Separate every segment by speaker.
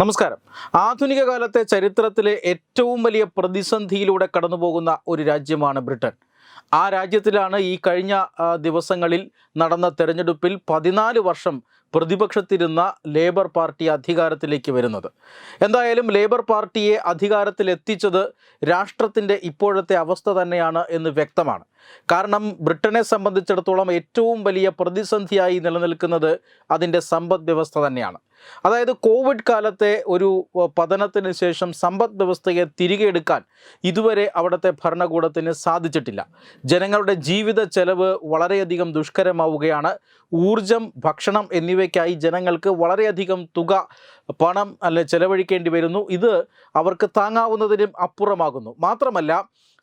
Speaker 1: നമസ്കാരം. ആധുനിക കാലത്തെ ചരിത്രത്തിലെ ഏറ്റവും വലിയ പ്രതിസന്ധിയിലൂടെ കടന്നുപോകുന്ന ഒരു രാജ്യമാണ് ബ്രിട്ടൻ. ആ രാജ്യത്തിലാണ് ഈ കഴിഞ്ഞ ദിവസങ്ങളിൽ നടന്ന തെരഞ്ഞെടുപ്പിൽ പതിനാല് വർഷം പ്രതിപക്ഷത്തിരുന്ന ലേബർ പാർട്ടി അധികാരത്തിലേക്ക് വരുന്നത്. എന്തായാലും ലേബർ പാർട്ടിയെ അധികാരത്തിൽ എത്തിച്ചത് രാഷ്ട്രത്തിന്റെ ഇപ്പോഴത്തെ അവസ്ഥ തന്നെയാണ് എന്ന് വ്യക്തമാണ്. കാരണം ബ്രിട്ടനെ സംബന്ധിച്ചിടത്തോളം ഏറ്റവും വലിയ പ്രതിസന്ധിയായി നിലനിൽക്കുന്നത് അതിന്റെ സമ്പദ് വ്യവസ്ഥ തന്നെയാണ്. അതായത് കോവിഡ് കാലത്തെ ഒരു പതനത്തിന് ശേഷം സമ്പദ് വ്യവസ്ഥയെ തിരികെ എടുക്കാൻ ഇതുവരെ അവിടുത്തെ ഭരണകൂടത്തിന് സാധിച്ചിട്ടില്ല. ജനങ്ങളുടെ ജീവിത ചെലവ് വളരെയധികം ദുഷ്കരമാവുകയാണ്. ഊർജം ഭക്ഷണം എന്നിവയ്ക്കായി ജനങ്ങൾക്ക് വളരെയധികം തുക പണം അല്ലെ ചെലവഴിക്കേണ്ടി വരുന്നു. ഇത് അവർക്ക് താങ്ങാവുന്നതിനും അപ്പുറമാകുന്നു. മാത്രമല്ല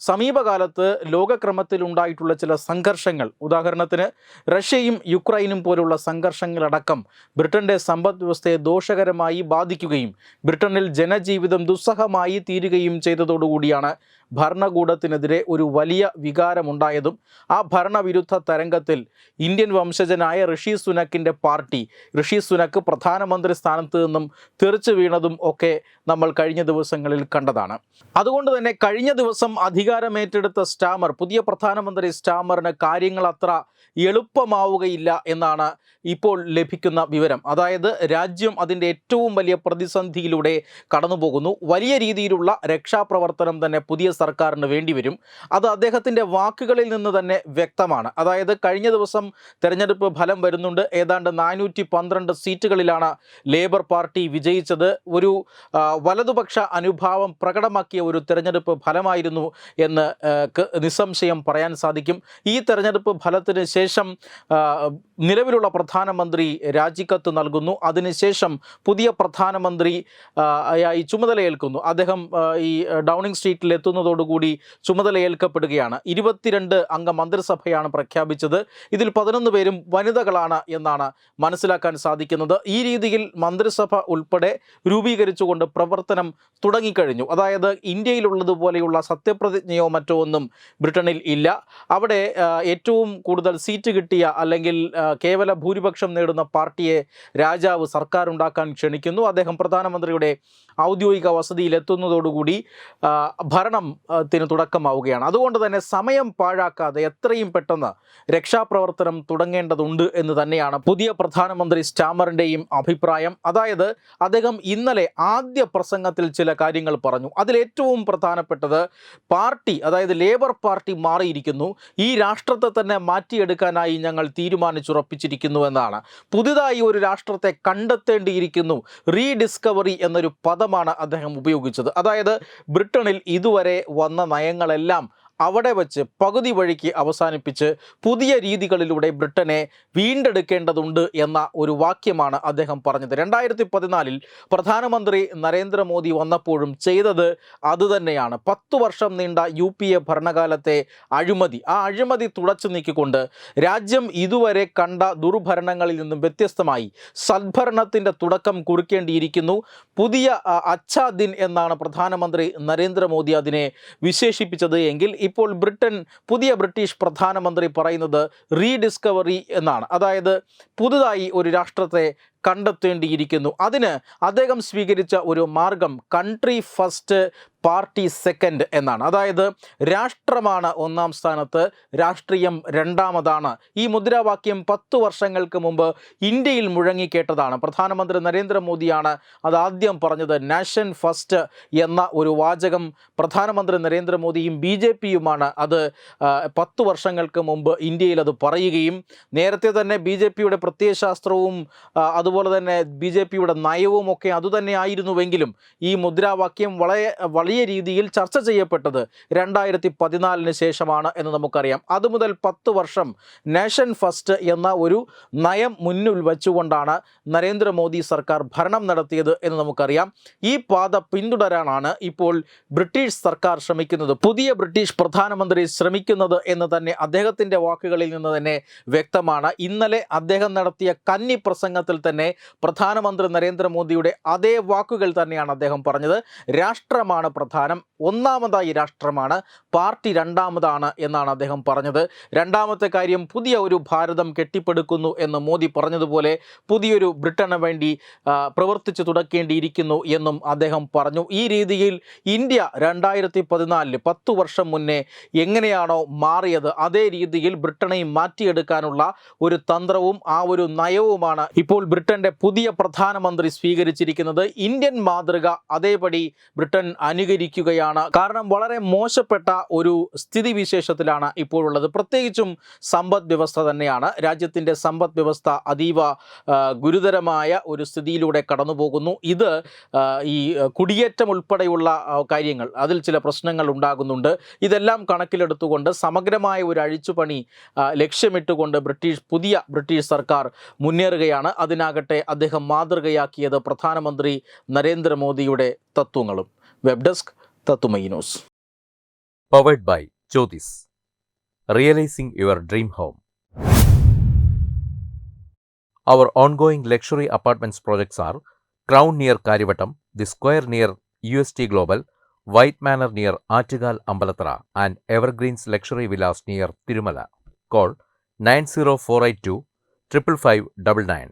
Speaker 1: സമീപകാലത്ത് ലോകക്രമത്തിൽ ഉണ്ടായിട്ടുള്ള ചില സംഘർഷങ്ങൾ ഉദാഹരണത്തിന് റഷ്യയും യുക്രൈനും പോലുള്ള സംഘർഷങ്ങളടക്കം ബ്രിട്ടന്റെ സമ്പദ് വ്യവസ്ഥയെ ദോഷകരമായി ബാധിക്കുകയും ബ്രിട്ടനിൽ ജനജീവിതം ദുസ്സഹമായി തീരുകയും ചെയ്തതോടുകൂടിയാണ് ഭരണകൂടത്തിനെതിരെ ഒരു വലിയ വികാരമുണ്ടായതും ആ ഭരണവിരുദ്ധ തരംഗത്തിൽ ഇന്ത്യൻ വംശജനായ ഋഷി സുനക്കിന്റെ പാർട്ടി ഋഷി സുനക്ക് പ്രധാനമന്ത്രി സ്ഥാനത്ത് നിന്നും തെറിച്ചു വീണതും ഒക്കെ നമ്മൾ കഴിഞ്ഞ ദിവസങ്ങളിൽ കണ്ടതാണ്. അതുകൊണ്ട് തന്നെ കഴിഞ്ഞ ദിവസം അധികാരമേറ്റെടുത്ത സ്റ്റാമർ പുതിയ പ്രധാനമന്ത്രി സ്റ്റാമറിന് കാര്യങ്ങൾ അത്ര എളുപ്പമാവുകയില്ല എന്നാണ് ഇപ്പോൾ ലഭിക്കുന്ന വിവരം. അതായത് രാജ്യം അതിന്റെ ഏറ്റവും വലിയ പ്രതിസന്ധിയിലൂടെ കടന്നുപോകുന്നു. വലിയ രീതിയിലുള്ള രക്ഷാപ്രവർത്തനം തന്നെ പുതിയ സർക്കാരിന് വേണ്ടിവരും അത് അദ്ദേഹത്തിന്റെ വാക്കുകളിൽ നിന്ന് തന്നെ വ്യക്തമാണ്. അതായത് കഴിഞ്ഞ ദിവസം തെരഞ്ഞെടുപ്പ് ഫലം വരുന്നുണ്ട്. ഏതാണ്ട് നാനൂറ്റി പന്ത്രണ്ട് സീറ്റുകളിലാണ് ലേബർ പാർട്ടി വിജയിച്ചത്. ഒരു വലതുപക്ഷ അനുഭാവം പ്രകടമാക്കിയ ഒരു തെരഞ്ഞെടുപ്പ് ഫലമായിരുന്നു എന്ന് നിസ്സംശയം പറയാൻ സാധിക്കും. ഈ തെരഞ്ഞെടുപ്പ് ഫലത്തിന് ശേഷം നിലവിലുള്ള പ്രധാനമന്ത്രി രാജിക്കത്ത് നൽകുന്നു. അതിനുശേഷം പുതിയ പ്രധാനമന്ത്രി ആയി ചുമതലയേൽക്കുന്നു. അദ്ദേഹം ഈ ഡൗണിംഗ് സ്ട്രീറ്റിൽ എത്തുന്നതോടുകൂടി ചുമതലയേൽക്കപ്പെടുകയാണ്. ഇരുപത്തിരണ്ട് അംഗ മന്ത്രിസഭയാണ് പ്രഖ്യാപിച്ചത്. ഇതിൽ പതിനൊന്ന് പേരും വനിതകളാണ് എന്നാണ് മനസ്സിലാക്കാൻ സാധിക്കുന്നത്. ഈ രീതിയിൽ മന്ത്രിസഭ ഉൾപ്പെടെ രൂപീകരിച്ചുകൊണ്ട് പ്രവർത്തനം തുടങ്ങിക്കഴിഞ്ഞു. അതായത് ഇന്ത്യയിലുള്ളതുപോലെയുള്ള സത്യപ്രതിജ്ഞയോ മറ്റോ ഒന്നും ബ്രിട്ടനിൽ ഇല്ല. അവിടെ ഏറ്റവും കൂടുതൽ സീറ്റ് കിട്ടിയ അല്ലെങ്കിൽ കേവല ഭൂരിപക്ഷം നേടുന്ന പാർട്ടിയെ രാജാവ് സർക്കാർ ഉണ്ടാക്കാൻ ക്ഷണിക്കുന്നു. അദ്ദേഹം പ്രധാനമന്ത്രിയുടെ ഔദ്യോഗിക വസതിയിലെത്തുന്നതോടുകൂടി ഭരണം ത്തിന് തുടക്കമാവുകയാണ്. അതുകൊണ്ട് തന്നെ സമയം പാഴാക്കാതെ എത്രയും പെട്ടെന്ന് രക്ഷാപ്രവർത്തനം തുടങ്ങേണ്ടതുണ്ട് എന്ന് തന്നെയാണ് പുതിയ പ്രധാനമന്ത്രി സ്റ്റാമറിന്റെയും അഭിപ്രായം. അതായത് അദ്ദേഹം ഇന്നലെ ആദ്യ പ്രസംഗത്തിൽ ചില കാര്യങ്ങൾ പറഞ്ഞു. അതിലേറ്റവും പ്രധാനപ്പെട്ടത് പാർട്ടി അതായത് ലേബർ പാർട്ടി മാറിയിരിക്കുന്നു. ഈ രാഷ്ട്രത്തെ തന്നെ മാറ്റിയെടുക്കാനായി ഞങ്ങൾ തീരുമാനിച്ചുറപ്പിച്ചിരിക്കുന്നു എന്നാണ്. പുതുതായി ഒരു രാഷ്ട്രത്തെ കണ്ടെത്തേണ്ടിയിരിക്കുന്നു. റീഡിസ്കവറി എന്നൊരു പദമാണ് അദ്ദേഹം ഉപയോഗിച്ചത്. അതായത് ബ്രിട്ടനിൽ ഇതുവരെ വന്ന നയങ്ങളെല്ലാം അവിടെ വച്ച് പകുതി വഴിക്ക് അവസാനിപ്പിച്ച് പുതിയ രീതികളിലൂടെ ബ്രിട്ടനെ വീണ്ടെടുക്കേണ്ടതുണ്ട് എന്ന ഒരു വാക്യമാണ് അദ്ദേഹം പറഞ്ഞത്. രണ്ടായിരത്തി പതിനാലിൽ പ്രധാനമന്ത്രി നരേന്ദ്രമോദി വന്നപ്പോഴും ചെയ്തത് അതുതന്നെയാണ് പത്തു വർഷം നീണ്ട യു പി എ ഭരണകാലത്തെ അഴിമതി. ആ അഴിമതി തുടച്ചു നീക്കിക്കൊണ്ട് രാജ്യം ഇതുവരെ കണ്ട ദുർഭരണങ്ങളിൽ നിന്നും വ്യത്യസ്തമായി സദ്ഭരണത്തിന്റെ തുടക്കം കുറിക്കേണ്ടിയിരിക്കുന്നു. പുതിയ അച്ഛാദിൻ എന്നാണ് പ്രധാനമന്ത്രി നരേന്ദ്രമോദി അതിനെ വിശേഷിപ്പിച്ചത് എങ്കിൽ ഇപ്പോൾ ബ്രിട്ടൻ പുതിയ ബ്രിട്ടീഷ് പ്രധാനമന്ത്രി പറയുന്നത് റീഡിസ്കവറി എന്നാണ്. അതായത് പുതുതായി ഒരു രാഷ്ട്രത്തെ കണ്ടെത്തേണ്ടിയിരിക്കുന്നു. അതിന് അദ്ദേഹം സ്വീകരിച്ച ഒരു മാർഗം കൺട്രി ഫസ്റ്റ് പാർട്ടി സെക്കൻഡ് എന്നാണ്. അതായത് രാഷ്ട്രമാണ് ഒന്നാം സ്ഥാനത്ത് രാഷ്ട്രീയം രണ്ടാമതാണ്. ഈ മുദ്രാവാക്യം പത്തു വർഷങ്ങൾക്ക് മുമ്പ് ഇന്ത്യയിൽ മുഴങ്ങിക്കേട്ടതാണ്. പ്രധാനമന്ത്രി നരേന്ദ്രമോദിയാണ് അത് ആദ്യം പറഞ്ഞത് നാഷൻ ഫസ്റ്റ് എന്ന ഒരു വാചകം പ്രധാനമന്ത്രി നരേന്ദ്രമോദിയും ബി ജെ പിയുമാണ് അത് പത്തു വർഷങ്ങൾക്ക് മുമ്പ് ഇന്ത്യയിൽ അത് പറയുകയും നേരത്തെ തന്നെ ബി ജെ പിയുടെ പ്രത്യയശാസ്ത്രവും ആ, അതുപോലെ തന്നെ ബി ജെ പിയുടെ നയവും ഒക്കെ അതുതന്നെ ആയിരുന്നുവെങ്കിലും ഈ മുദ്രാവാക്യം വളരെ വലിയ രീതിയിൽ ചർച്ച ചെയ്യപ്പെട്ടത് രണ്ടായിരത്തി പതിനാലിന് ശേഷമാണ് എന്ന് നമുക്കറിയാം. അതുമുതൽ പത്ത് വർഷം നേഷൻ ഫസ്റ്റ് എന്ന ഒരു നയം മുന്നിൽ വച്ചുകൊണ്ടാണ് നരേന്ദ്രമോദി സർക്കാർ ഭരണം നടത്തിയത് എന്ന് നമുക്കറിയാം. ഈ പാത പിന്തുടരാനാണ് ഇപ്പോൾ ബ്രിട്ടീഷ് സർക്കാർ ശ്രമിക്കുന്നത്. പുതിയ ബ്രിട്ടീഷ് പ്രധാനമന്ത്രി ശ്രമിക്കുന്നത് എന്ന് തന്നെ അദ്ദേഹത്തിന്റെ വാക്കുകളിൽ നിന്ന് തന്നെ വ്യക്തമാണ്. ഇന്നലെ അദ്ദേഹം നടത്തിയ കന്നി പ്രസംഗത്തിൽ തന്നെ തന്നെ പ്രധാനമന്ത്രി നരേന്ദ്രമോദിയുടെ അതേ വാക്കുകൾ തന്നെയാണ് അദ്ദേഹം പറഞ്ഞത്. രാഷ്ട്രമാണ് പ്രധാനം. ഒന്നാമതായി രാഷ്ട്രമാണ്. പാർട്ടി രണ്ടാമതാണ് എന്നാണ് അദ്ദേഹം പറഞ്ഞത്. രണ്ടാമത്തെ കാര്യം പുതിയ ഒരു ഭാരതം കെട്ടിപ്പടുക്കുന്നു എന്ന് മോദി പറഞ്ഞതുപോലെ പുതിയൊരു ബ്രിട്ടന് വേണ്ടി പ്രവർത്തിച്ചു തുടക്കേണ്ടിയിരിക്കുന്നു എന്നും അദ്ദേഹം പറഞ്ഞു. ഈ രീതിയിൽ ഇന്ത്യ രണ്ടായിരത്തി പതിനാലിൽ പത്ത് വർഷം മുന്നേ എങ്ങനെയാണോ മാറിയത് അതേ രീതിയിൽ ബ്രിട്ടനെയും മാറ്റിയെടുക്കാനുള്ള ഒരു തന്ത്രവും ആ ഒരു നയവുമാണ് ഇപ്പോൾ ബ്രിട്ടന്റെ പുതിയ പ്രധാനമന്ത്രി സ്വീകരിച്ചിരിക്കുന്നത് ഇന്ത്യൻ മാതൃക അതേപടി ബ്രിട്ടൻ അനുകരിക്കുകയാണ്. കാരണം വളരെ മോശപ്പെട്ട ഒരു സ്ഥിതിവിശേഷത്തിലാണ് ഇപ്പോഴുള്ളത്. പ്രത്യേകിച്ചും സമ്പദ് വ്യവസ്ഥ തന്നെയാണ്. രാജ്യത്തിന്റെ സമ്പദ് വ്യവസ്ഥ അതീവ ഗുരുതരമായ ഒരു സ്ഥിതിയിലൂടെ കടന്നു പോകുന്നു ഇത് ഈ കുടിയേറ്റം ഉൾപ്പെടെയുള്ള കാര്യങ്ങൾ അതിൽ ചില പ്രശ്നങ്ങൾ ഉണ്ടാകുന്നുണ്ട്. ഇതെല്ലാം കണക്കിലെടുത്തുകൊണ്ട് സമഗ്രമായ ഒരു അഴിച്ചുപണി ലക്ഷ്യമിട്ടുകൊണ്ട് ബ്രിട്ടീഷ് പുതിയ ബ്രിട്ടീഷ് സർക്കാർ മുന്നേറുകയാണ്. അതിനാകട്ടെ അദ്ദേഹം മാതൃകയാക്കിയത് പ്രധാനമന്ത്രി നരേന്ദ്രമോദിയുടെ തത്വങ്ങളും web desk Tatwamayi news
Speaker 2: powered by Jyotis. Realizing your dream home. Our ongoing luxury apartments projects are Crown near Karivattam, The Square near UST Global, White Manor near Artigal Ambalatra, and Evergreens Luxury Villas near Tirumala. Call 90482 55599.